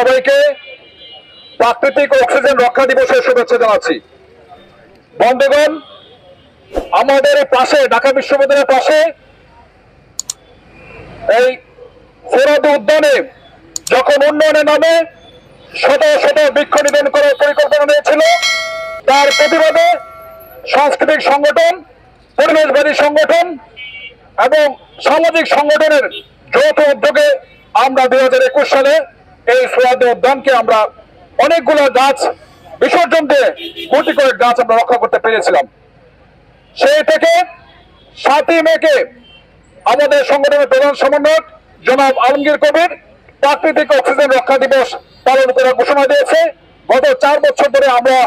সবাইকে প্রাকৃতিক অক্সিজেন রক্ষা দিবসের শুভেচ্ছা জানাচ্ছি। বন্ধুগণ, আমাদের পাশে, ঢাকা বিশ্ববিদ্যালয়ের পাশে এই ফোরাদ উদ্যানে যখন উন্নয়নের নামে শত শত বৃক্ষ নিধন করার পরিকল্পনা নিয়েছিল, তার প্রতিবাদে সাংস্কৃতিক সংগঠন, পরিবেশবাদী সংগঠন এবং সামাজিক সংগঠনের যৌথ উদ্যোগে আমরা দুই হাজার একুশ সালে এই সোয়াদ উদ্যানকে আমরা অনেকগুলো গাছ বিসর্জন দিয়ে কোটি করে গাছ আমরা রক্ষা করতে পেরেছিলাম। সেই থেকে সাতই মেকে আমাদের সংগঠনের প্রধান সমন্বয়ক জনাব আলমগীর কবির প্রাকৃতিক অক্সিজেন রক্ষা দিবস পালন করার ঘোষণা দিয়েছে। গত চার বছর ধরে আমরা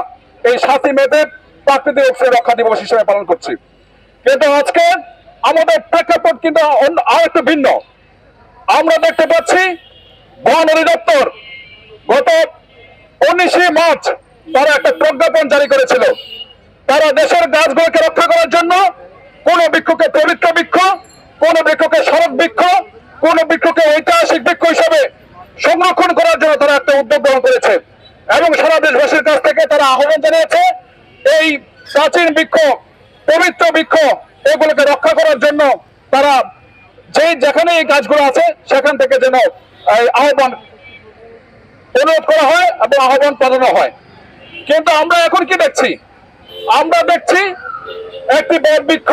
এই সাতই মেতে প্রাকৃতিক অক্সিজেন রক্ষা দিবস হিসেবে পালন করছি। কিন্তু আজকে আমাদের প্রেক্ষাপট কিন্তু আর একটু ভিন্ন। আমরা দেখতে পাচ্ছি বন অধিদপ্তর গত উনিশে মার্চ তারা একটা প্রজ্ঞাপন জারি করেছিল। তারা দেশের গাছগুলোকে রক্ষা করার জন্য কোন বৃক্ষকে পবিত্র বৃক্ষ, কোন বৃক্ষকে সড়ক বৃক্ষ, কোন বৃক্ষকে ঐতিহাসিক বৃক্ষ হিসাবে সংরক্ষণ করার জন্য তারা একটা উদ্যোগ গ্রহণ করেছে। এবং সারা দেশবাসীর কাছ থেকে তারা আহ্বান জানিয়েছে, এই প্রাচীন বৃক্ষ, পবিত্র বৃক্ষ, এগুলোকে রক্ষা করার জন্য তারা যে যেখানে এই গাছগুলো আছে, সেখান থেকে যেন আহ্বান অনুরোধ করা হয় এবং আহ্বান পাঠানো হয়। কিন্তু আমরা এখন কি দেখছি? আমরা দেখছি একটি বট বৃক্ষ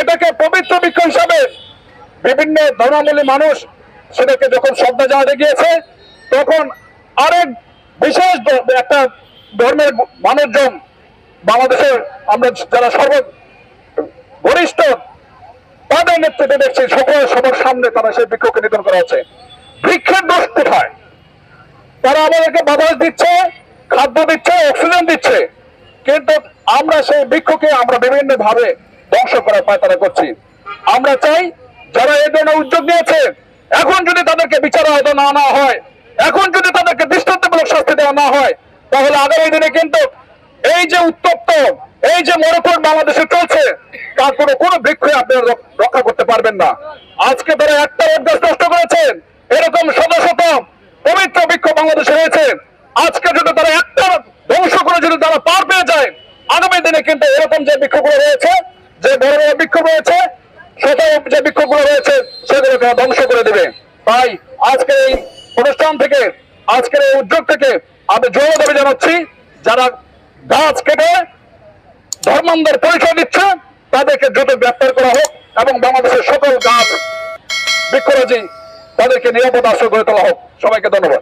এটাকে পবিত্র বৃক্ষ হিসাবে বিভিন্ন ধর্মাবলী মানুষ সেটাকে যখন শ্রদ্ধা জানাতে গিয়েছে তখন আরেক বিশেষ একটা ধর্মের মানুষজন বাংলাদেশের আমরা যারা সর্ব বরিষ্ঠ তাদের নেতৃত্বে দেখছি সকল সবার সামনে তারা সেই বৃক্ষকে নিধন করা হচ্ছে। বৃক্ষের দোষ কোথায়? তারা আমাদেরকে বাতাস দিচ্ছে, খাদ্য দিচ্ছে অক্সিজেন দিচ্ছে। কিন্তু আমরা সেই বৃক্ষকে আমরা বিভিন্ন ভাবে ধ্বংস করার পায়তারা করছি। আমরা চাই যারা এই ধরনের উদ্যোগ নিয়েছে, এখন যদি তাদেরকে বিচার আয়তা না আনা হয়, এখন যদি তাদেরকে দৃষ্টান্তমূলক শাস্তি দেওয়া না হয়, তাহলে আগামী দিনে কিন্তু এই যে উত্তপ্ত, এই যে মরুকরণ বাংলাদেশে চলছে, তার কোনো কোনো বৃক্ষ আপনারা রক্ষা করতে পারবেন না। আজকে তারা একটা অভ্যাস নষ্ট করেছেন এরকম শত শত পবিত্র বৃক্ষ বাংলাদেশে রয়েছে। আজকে যদি তারা একটা ধ্বংস করে যদি তারা পার পেয়ে যায়, আগামী দিনে কিন্তু এরকম যে বৃক্ষগুলো রয়েছে, যে বড় বড় বৃক্ষ রয়েছে, শত যে বৃক্ষগুলো রয়েছে, সেগুলো তারা ধ্বংস করে দেবে। তাই আজকের এই অনুষ্ঠান থেকে, আজকের এই উদ্যোগ থেকে আমি জোর দাবি জানাচ্ছি, যারা গাছ কেটে ধর্মান্ধের পরিচয় দিচ্ছে, তাদেরকে দ্রুত গ্রেপ্তার করা হোক এবং বাংলাদেশের সকল গাছ বৃক্ষরাজি তাদেরকে নিরাপদ আশ্রয় করে তোলা হোক। সবাইকে ধন্যবাদ।